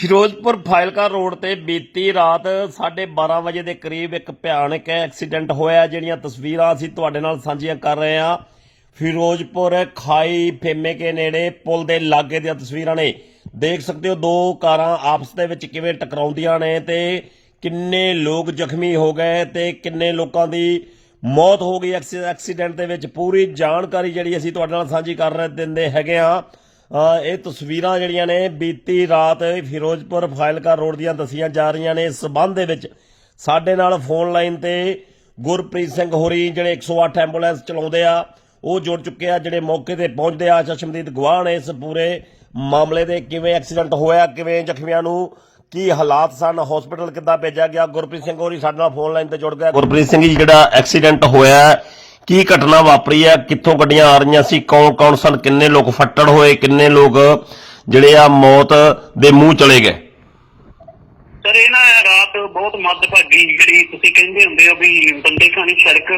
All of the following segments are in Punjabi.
ਫਿਰੋਜ਼ਪੁਰ ਫਾਇਲਕਾ ਰੋਡ ਤੇ ਬੀਤੀ ਰਾਤ 12:30 ਵਜੇ ਦੇ ਕਰੀਬ ਇੱਕ ਭਿਆਨਕ ਐਕਸੀਡੈਂਟ ਹੋਇਆ, ਜਿਹੜੀਆਂ ਤਸਵੀਰਾਂ ਅਸੀਂ ਤੁਹਾਡੇ ਨਾਲ ਸਾਂਝੀਆਂ ਕਰ ਰਹੇ ਹਾਂ। ਫਿਰੋਜ਼ਪੁਰ ਖਾਈ ਫੇਮੇ ਕੇ ਨੇੜੇ ਪੁਲ ਦੇ ਲਾਗੇ ਦੀਆਂ ਤਸਵੀਰਾਂ ਨੇ। ਦੇਖ ਸਕਦੇ ਹੋ, ਦੋ ਕਾਰਾਂ ਆਪਸ ਦੇ ਵਿੱਚ ਕਿਵੇਂ ਟਕਰਾਉਂਦੀਆਂ ਨੇ ਤੇ ਕਿੰਨੇ ਲੋਕ ਜ਼ਖਮੀ ਹੋ ਗਏ ਤੇ ਕਿੰਨੇ ਲੋਕਾਂ ਦੀ ਮੌਤ ਹੋ ਗਈ। ਐਕਸੀ- ਐਕਸੀਡੈਂਟ ਦੇ ਵਿੱਚ ਪੂਰੀ ਜਾਣਕਾਰੀ ਜਿਹੜੀ ਅਸੀਂ ਤੁਹਾਡੇ ਨਾਲ ਸਾਂਝੀ ਕਰ ਰਹੇ ਦਿੰਦੇ ਹੈਗੇ ਆ ਇਹ ਤਸਵੀਰਾਂ ਜਿਹੜੀਆਂ ਨੇ ਬੀਤੀ ਰਾਤ ਫਿਰੋਜ਼ਪੁਰ ਫਾਇਲਕਾ ਰੋਡ ਦੀਆਂ ਦੱਸੀਆਂ ਜਾ ਰਹੀਆਂ ਨੇ। ਇਸ ਸਬੰਧ ਦੇ ਵਿੱਚ ਸਾਡੇ ਨਾਲ ਫੋਨ ਲਾਈਨ ਤੇ ਗੁਰਪ੍ਰੀਤ ਸਿੰਘ ਹੋਰੀ, ਜਿਹੜੇ 108 ਐਂਬੂਲੈਂਸ ਚਲਾਉਂਦੇ ਆ, ਉਹ ਜੁੜ ਚੁੱਕੇ ਆ, ਜਿਹੜੇ ਮੌਕੇ ਤੇ ਪਹੁੰਚਦੇ ਆ। ਚਸ਼ਮਦੀਦ ਗਵਾਹ ਨੇ ਇਸ ਪੂਰੇ ਮਾਮਲੇ ਦੇ ਕਿਵੇਂ ਐਕਸੀਡੈਂਟ ਹੋਇਆ, ਕਿਵੇਂ ਜ਼ਖਮੀਆਂ ਨੂੰ ਕੀ ਹਾਲਾਤ ਸਨ, ਹਸਪੀਟਲ ਕਿੱਦਾਂ ਭੇਜਿਆ ਗਿਆ? ਗੁਰਪ੍ਰੀਤ ਸਿੰਘ ਹੋਰੀ ਸਾਡੇ ਨਾਲ ਫੋਨ ਲਾਈਨ ਤੇ ਜੁੜ ਗਿਆ। ਗੁਰਪ੍ਰੀਤ ਸਿੰਘ ਜੀ, ਜਿਹੜਾ ਐਕਸੀਡੈਂਟ ਹੋਇਆ ਕੀ ਘਟਨਾ ਵਾਪਰੀ ਹੈ? ਕਿੱਥੋਂ ਗੱਡੀਆਂ ਆ ਰਹੀਆਂ ਸੀ? ਕੌਣ ਕੌਣ ਸਨ? ਕਿੰਨੇ ਲੋਕ ਫੱਟੜ ਹੋਏ? ਕਿੰਨੇ ਲੋਕ ਜਿਹੜੇ ਆ ਮੌਤ ਦੇ ਮੂੰਹ ਚਲੇ ਗਏ? ਸਰ, ਇਹ ਨਾ ਰਾਤ ਬਹੁਤ ਮੱਦਭਾਗੀ ਜਿਹੜੀ ਤੁਸੀਂ ਕਹਿੰਦੇ ਹੁੰਦੇ ਹੋ ਵੀ ਬੰਦੇ ਖਾਣੀ ਸੜਕ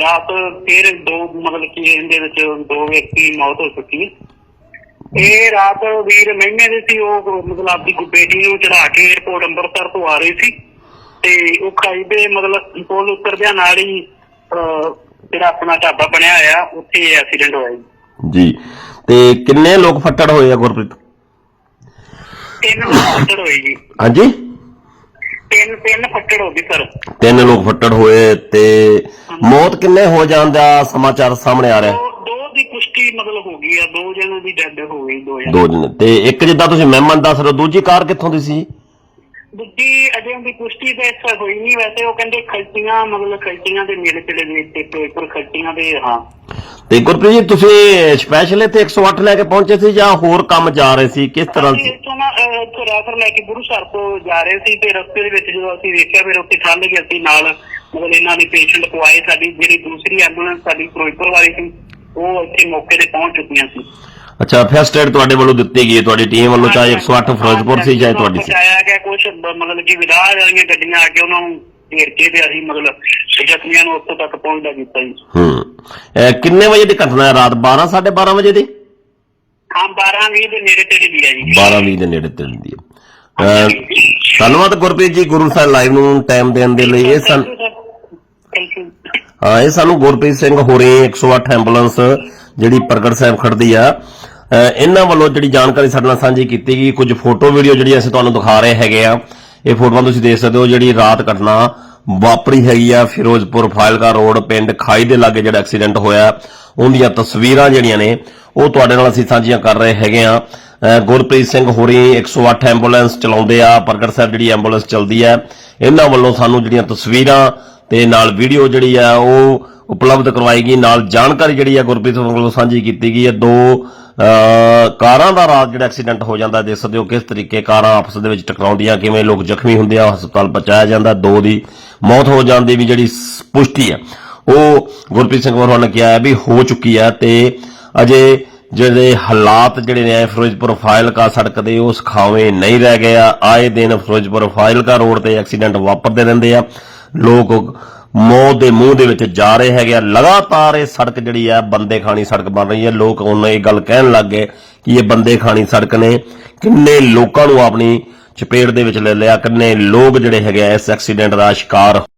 ਰਾਤ ਫਿਰ ਦੋ ਮਤਲਬ ਕਿ ਇਹਦੇ ਵਿੱਚ ਦੋ ਵਿਅਕਤੀ ਮੌਤ ਹੋ ਚੁੱਕੀ ਹੈ। ਇਹ ਰਾਤ ਵੀਰ ਮਹੀਨੇ ਦੇ ਸੀ, ਉਹ ਮਤਲਬ ਆਪਦੀ ਬੇਟੀ ਨੂੰ ਚੜਾ ਕੇ 에어ਪੋਰਟ ਅੰਮ੍ਰਿਤਸਰ ਤੋਂ ਆ ਰਹੇ ਸੀ ਤੇ ਉਹ ਖਾਈਬੇ ਮਤਲਬ ਪੁਲ ਉਤਰਦਿਆਂ ਨਾਲ ਹੀ ਜਿਹੜਾ ਆਪਣਾ ਢਾਬਾ ਬਣਿਆ ਆ ਉੱਥੇ ਐਕਸੀਡੈਂਟ ਹੋਇਆ ਜੀ। ਜੀ। ਤੇ ਕਿੰਨੇ ਲੋਕ ਫੱਟੜ ਹੋਏ ਆ ਗੁਰਪ੍ਰੀਤ? ਤਿੰਨ ਫੱਟੜ ਹੋਏ ਜੀ। ਹਾਂਜੀ? ਤਿੰਨ ਤਿੰਨ ਫੱਟੜ ਹੋ ਗਏ ਸਰ। ਤਿੰਨ ਲੋਕ ਫੱਟੜ ਹੋਏ ਤੇ ਮੌਤ ਕਿੰਨੇ ਹੋ ਜਾਣ ਦਾ ਸਮਾਚਾਰ ਸਾਹਮਣੇ ਆ ਰਿਹਾ? ਦੋ ਦੋ ਦੀ ਪੁਸ਼ਟੀ ਮਤਲਬ ਹੋ ਗਈ ਆ ਦੋ ਜਣਾਂ ਦੀ ਡੈਡ ਹੋ ਗਈ ਦੋ ਜਣੇ ਦੋ। ਜਣੇ ਤੇ ਇੱਕ ਜਿੱਦਾਂ ਤੁਸੀਂ ਮਹਿਮਾਨ ਦੱਸ ਰਹੇ ਹੋ ਦੂਜੀ ਕਾਰ ਕਿੱਥੋਂ ਦੀ ਸੀ? ਦੂਜੀ ਅਜੇ ਉਹਦੀ ਪੁਸ਼ਟੀ ਤੇ ਤਰ੍ਹਾਂ ਹੋਈ ਨਹੀਂ ਵੈਸੇ ਉਹ ਕਹਿੰਦੇ ਖਲਚੀਆਂ ਮਤਲਬ ਖਲਚੀਆਂ ਦੇ ਨੇੜੇ ਤੇੜੇ ਦੇ ਤੇ ਪੇਪਰ ਖਲਚੀਆਂ ਦੇ ਹਾਂ। ਤੇ ਗੁਰਪ੍ਰੀਤ ਜੀ ਤੁਸੀਂ ਸਪੈਸ਼ਲ ਇੱਥੇ 108 ਲੈ ਕੇ ਪਹੁੰਚੇ ਸੀ ਜਾਂ ਹੋਰ ਕੰਮ ਜਾ ਰਹੇ ਸੀ? ਕਿਸ ਤਰ੍ਹਾਂ ਅਸੀਂ ਇੱਥੋਂ ਨਾ ਇੱਥੋਂ ਰੈਫਰ ਲੈ ਕੇ ਗੁਰੂ ਸਾਹਿਬ ਤੋਂ ਜਾ ਰਹੇ ਸੀ ਤੇ ਰਸਤੇ ਦੇ ਵਿੱਚ ਜਦੋਂ ਅਸੀਂ ਵੇਖਿਆ ਫਿਰ ਉੱਥੇ ਠੱਲ ਗਏ ਅਸੀਂ ਨਾਲ ਮਤਲਬ ਇਹਨਾਂ ਨੇ ਪੇਸ਼ੈਂਟ ਪਵਾਏ ਸਾਡੀ ਜਿਹੜੀ ਦੂਸਰੀ ਐਂਬੂਲੈਂਸ ਸਾਡੀ ਫਿਰੋਜ਼ਪੁਰ ਵਾਲੀ ਸੀ ਉਹ ਇੱਥੇ ਮੌਕੇ ਤੇ ਪਹੁੰਚ ਚੁੱਕੀਆਂ ਸੀ। ਅੱਛਾ ਫਸਟ ਏਡ ਤੁਹਾਡੇ ਵੱਲੋਂ ਦਿੱਤੀ ਗਈ ਹੈ ਤੁਹਾਡੀ ਟੀਮ ਵੱਲੋਂ ਚਾਹੇ 108 ਫਿਰੋਜ਼ਪੁਰ ਸੀ ਚਾਹੇ ਤੁਹਾਡੀ ਸੀ? ਪਹੁੰਚਾਇਆ ਗਿਆ ਕੁਝ ਮਤਲਬ ਕਿ ਵਿਰਾਜ ਵਾਲੀਆਂ ਗੱਡੀਆਂ ਆ ਕੇ ਉਹਨਾਂ ਨੂੰ ਘੇਰ ਕੇ ਤੇ ਅਸੀਂ ਮਤਲਬ ਜ਼ਖਮੀਆਂ ਨੂੰ ਉੱਥੋਂ ਤੱਕ ਪਹੁੰਚਦਾ ਕੀਤਾ ਜੀ। ਹੂੰ। ਕਿੰਨੇ ਵਜੇ ਦੀ ਘਟਨਾ ਹੈ? ਰਾਤ 12 12:30 ਵਜੇ ਦੀ? ਹਾਂ 12 20 ਦੇ ਨੇੜੇ ਤੇੜੇ ਦੀ ਹੈ ਜੀ। 12:20 ਦੇ ਨੇੜੇ ਤੇ ਹੁੰਦੀ ਹੈ। ਧੰਨਵਾਦ ਗੁਰਪ੍ਰੀਤ ਜੀ ਗੁਰੂ ਸਾਹਿਬ ਲਾਈਵ ਨੂੰ ਟਾਈਮ ਦੇਣ ਦੇ ਲਈ। ਇਹ ਸਨ ਇਹ ਸਾਨੂੰ ਗੁਰਪ੍ਰੀਤ ਸਿੰਘ ਹੋਰੀ 108 ਐਂਬੂਲੈਂਸ ਜਿਹੜੀ ਪ੍ਰਗਟ ਸਾਹਿਬ ਖੜਦੀ ਆ। ਇਹਨਾਂ ਵੱਲੋਂ ਜਿਹੜੀ ਜਾਣਕਾਰੀ ਸਾਡੇ ਨਾਲ ਸਾਂਝੀ ਕੀਤੀ ਗਈ, ਕੁਝ ਫੋਟੋ, ਵੀਡੀਓ ਜਿਹੜੀ ਅਸੀਂ ਤੁਹਾਨੂੰ ਦਿਖਾ ਰਹੇ ਹੈਗੇ ਆ। ਇਹ ਫੋਟੋਆਂ ਤੁਸੀਂ ਦੇਖ ਸਕਦੇ ਹੋ, ਜਿਹੜੀ ਰਾਤ ਘਟਨਾ ਵਾਪਰੀ ਹੈਗੀ ਆ, ਫਿਰੋਜ਼ਪੁਰ ਫਾਇਲਕਾ ਰੋਡ, ਪਿੰਡ ਖਾਈ ਦੇ ਲਾਗੇ ਜਿਹੜਾ ਐਕਸੀਡੈਂਟ ਹੋਇਆ, ਉਹਦੀਆਂ ਤਸਵੀਰਾਂ ਜਿਹੜੀਆਂ ਨੇ, ਉਹ ਤੁਹਾਡੇ ਨਾਲ ਅਸੀਂ ਸਾਂਝੀਆਂ ਕਰ ਰਹੇ ਹੈਗੇ ਆ। ਗੁਰਪ੍ਰੀਤ ਸਿੰਘ ਹੋਰੀ 108 ਐਂਬੂਲੈਂਸ ਚਲਾਉਂਦੇ ਆ, ਪ੍ਰਗਟ ਸਾਹਿਬ ਜਿਹੜੀ ਐਂਬੂਲੈਂਸ ਚੱਲਦੀ ਆ, ਇਹਨਾਂ ਵੱਲੋਂ ਸਾਨੂੰ ਜਿਹੜੀਆਂ ਤਸਵੀਰਾਂ ਤੇ ਨਾਲ ਵੀਡੀਓ ਜਿਹੜੀ ਆ ਉਹ ਉਪਲਬਧ ਕਰਵਾਈ ਗਈ। ਨਾਲ ਜਾਣਕਾਰੀ ਜਿਹੜੀ ਆ ਗੁਰਪ੍ਰੀਤ ਸਿੰਘ ਵੱਲੋਂ ਸਾਂਝੀ ਕੀਤੀ ਗਈ ਹੈ। ਦੋ ਕਾਰਾਂ ਦਾ ਰਾਤ ਜਿਹੜਾ ਐਕਸੀਡੈਂਟ ਹੋ ਜਾਂਦਾ, ਦੇਖ ਸਕਦੇ ਹੋ ਕਿਸ ਤਰੀਕੇ ਕਾਰਾਂ ਆਪਸ ਦੇ ਵਿੱਚ ਟਕਰਾਉਂਦੀਆਂ, ਕਿਵੇਂ ਲੋਕ ਜ਼ਖਮੀ ਹੁੰਦੇ ਆ, ਹਸਪਤਾਲ ਪਹੁੰਚਾਇਆ ਜਾਂਦਾ, ਦੋ ਦੀ ਮੌਤ ਹੋ ਜਾਣ ਦੀ ਵੀ ਜਿਹੜੀ ਪੁਸ਼ਟੀ ਆ। ਉਹ ਗੁਰਪ੍ਰੀਤ ਸਿੰਘ ਵਰਮਾ ਨੇ ਕਿਹਾ ਵੀ ਹੋ ਚੁੱਕੀ ਹੈ ਤੇ ਅਜੇ ਜਿਹੜੇ ਹਾਲਾਤ ਜਿਹੜੇ ਨੇ ਫਿਰੋਜ਼ਪੁਰ ਫਾਇਲਕਾ ਸੜਕ ਦੇ, ਉਹ ਸਖਾਵੇਂ ਨਹੀਂ ਰਹਿ ਗਏ ਆ। ਆਏ ਦਿਨ ਫਿਰੋਜ਼ਪੁਰ ਫਾਇਲਕਾ ਰੋਡ ਤੇ ਐਕਸੀਡੈਂਟ ਵਾਪਰਦੇ ਰਹਿੰਦੇ ਆ। ਲੋਕ ਮੌਤ ਦੇ ਮੂੰਹ ਦੇ ਵਿੱਚ ਜਾ ਰਹੇ ਹੈਗੇ ਆ। ਲਗਾਤਾਰ ਇਹ ਸੜਕ ਜਿਹੜੀ ਆ, ਬੰਦੇ ਖਾਣੀ ਸੜਕ ਬਣ ਰਹੀ ਹੈ। ਲੋਕ ਹੁਣ ਇਹ ਗੱਲ ਕਹਿਣ ਲੱਗ ਗਏ ਕਿ ਇਹ ਬੰਦੇ ਖਾਣੀ ਸੜਕ ਨੇ। ਕਿੰਨੇ ਲੋਕਾਂ ਨੂੰ ਆਪਣੀ ਚਪੇੜ ਦੇ ਵਿੱਚ ਲੈ ਲਿਆ, ਕਿੰਨੇ ਲੋਕ ਜਿਹੜੇ ਹੈਗੇ ਆ ਇਸ ਐਕਸੀਡੈਂਟ ਦਾ ਸ਼ਿਕਾਰ